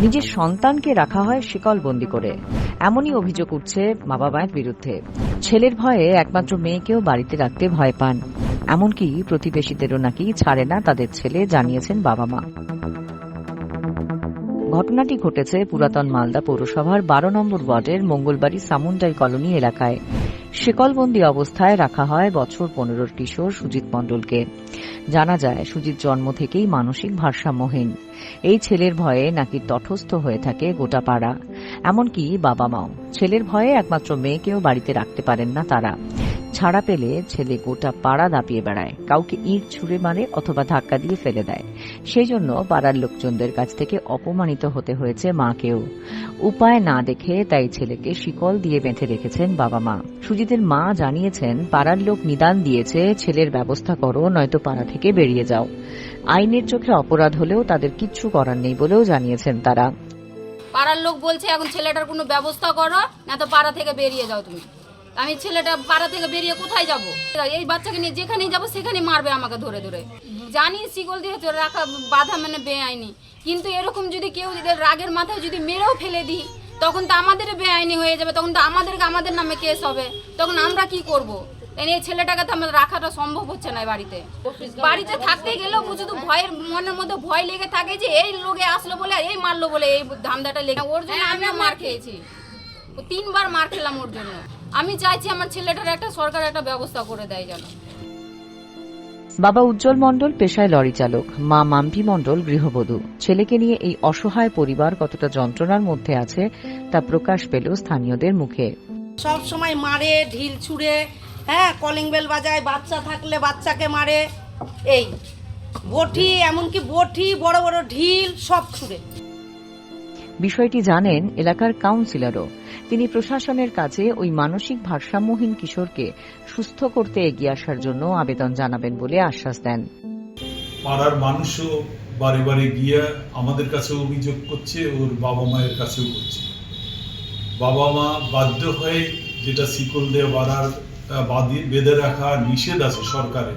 নিজের সন্তানকে রাখা হয় শিকলবন্দি করে। এমনই অভিযোগ উঠছে মা বাবায়ের বিরুদ্ধে। ছেলের ভয়ে একমাত্র মেয়েকেও বাড়িতে রাখতে ভয় পান। এমনকি প্রতিবেশীদেরও নাকি ছাড়ে না তাদের ছেলে, জানিয়েছেন বাবা মা ঘটনাটি ঘটেছে পুরাতন মালদা পৌরসভার বারো নম্বর ওয়ার্ডের মঙ্গলবাড়ি সামুন্ডাই কলোনি এলাকায়। শিকলবন্দি অবস্থায় রাখা হয় বছর পনেরোর কিশোর সুজিত মণ্ডলকে। জানা যায়, সুজিত জন্ম থেকেই মানসিক ভারসাম্যহীন। এই ছেলের ভয়ে নাকি তটস্থ হয়ে থাকে গোটা পাড়া। এমনকি বাবা মাও ছেলের ভয়ে একমাত্র মেয়েকেও বাড়িতে রাখতে পারেন না তারা। ছাড়া পেলে ছেলে গোটা পাড়া দাপিয়ে বেড়ায়, কাউকে ইট ছুঁড়ে মারে অথবা ধাক্কা দিয়ে ফেলে দেয়। সেই জন্য পাড়ার লোকজনদের কাছ থেকে অপমানিত হতে হয়েছে মাকেও। উপায় না দেখে তাই ছেলেকে শিকল দিয়ে বেঁধে রেখেছেন বাবা মা। সুজিতের মা জানিয়েছেন, পাড়ার লোক নিদান দিয়েছে, ছেলের ব্যবস্থা করো, নয়তো পাড়া থেকে বেরিয়ে যাও। আইনের চোখে অপরাধ হলেও তাদের কিচ্ছু করার নেই বলেও জানিয়েছেন তারা। পাড়ার লোক বলছে, এখন ছেলেটার কোনো ব্যবস্থা করো না তো পাড়া থেকে বেরিয়ে যাও তুমি। আমি ছেলেটা পাড়া থেকে বেরিয়ে কোথায় যাব? এই বাচ্চাকে নিয়ে যেখানেই যাব সেখানে মারবে আমাকে ধরে ধরে। জানি শিকল দিয়ে রাখা বাধা মানে বেআইনি। কিন্তু এরকম যদি কেউ যদি রাগের মাথায় যদি মেরেও ফেলে দিই তখন তো আমাদের বেআইনি হয়ে যাবে তখন তো আমাদেরকে আমাদের নামে কেস হবে। তখন আমরা কি করব? এই ছেলেটাকে তো আমাদের রাখাটা সম্ভব হচ্ছে না বাড়িতে। বাড়িতে থাকতে গেলেও শুধু ভয়ের মনের মধ্যে ভয় লেগে থাকে যে এই লোকে আসলো বলে এই মারলো বলে এই ধান্দাটা লেগে ওর জন্য আমিও মার খেয়েছি। ও তিনবার মার খেলাম ওর জন্য। আমি চাইছি আমার ছেলেটার একটা সরকার একটা ব্যবস্থা করে দেয় যেন। বাবা উজ্জ্বল মণ্ডল পেশায় লরি চালক মা মাম্পি মণ্ডল গৃহবধূ। ছেলেকে নিয়ে এই অসহায় পরিবার কতটা যন্ত্রণার মধ্যে আছে তা প্রকাশ পেল স্থানীয়দের মুখে। সব সময় মারে ঢিল ছুঁড়ে হ্যাঁ কলিং বেল বাজায় বাচ্চা থাকলে বাচ্চাকে মারে এই। বটি এমনকি বটি বড় বড় ঢিল সব ছুঁড়ে। বিষয়টি জানেন এলাকার কাউন্সিলরও। তিনি প্রশাসনের কাছে ওই মানসিক ভারসাম্যহীন কিশোরকে সুস্থ করতে এগিয়ে আসার জন্য আবেদন জানাবেন বলে আশ্বাস দেন। পাড়ার মানুষও বারে বারে গিয়ে আমাদের কাছে অভিযোগ করছে, ওর বাবা মায়ের কাছেও করছে। বাবা মা বাধ্য হয়ে যেটা শিকল দিয়ে বাড়ার বেঁধে রাখা নিষেধ আছে সরকারে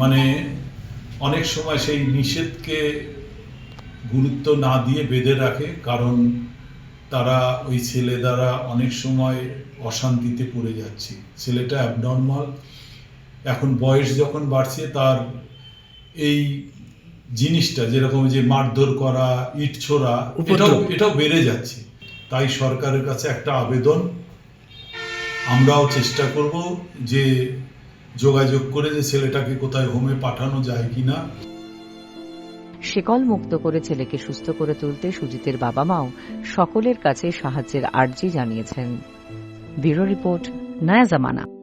মানে অনেক সময় সেই নিষেধকে গুরুত্ব না দিয়ে বেঁধে রাখে, কারণ তারা ওই ছেলে দ্বারা অনেক সময় অশান্তিতে পড়ে যাচ্ছে। ছেলেটা অ্যাবনর্মাল এখন বয়স যখন বাড়ছে তার এই জিনিসটা যেরকম যে মারধর করা ইট ছোড়া এটাও এটাও বেড়ে যাচ্ছে। তাই সরকারের কাছে একটা আবেদন। আমরাও চেষ্টা করব যে যোগাযোগ করে যে ছেলেটাকে কোথায় হোমে পাঠানো যায় কিনা। শিকল মুক্ত করে ছেলেকে সুস্থ করে তুলতে সুজিতের বাবা মাও সকলের কাছে সাহায্যের আর্জি জানিয়েছেন। ব্যুরো রিপোর্ট, নয়া জামানা।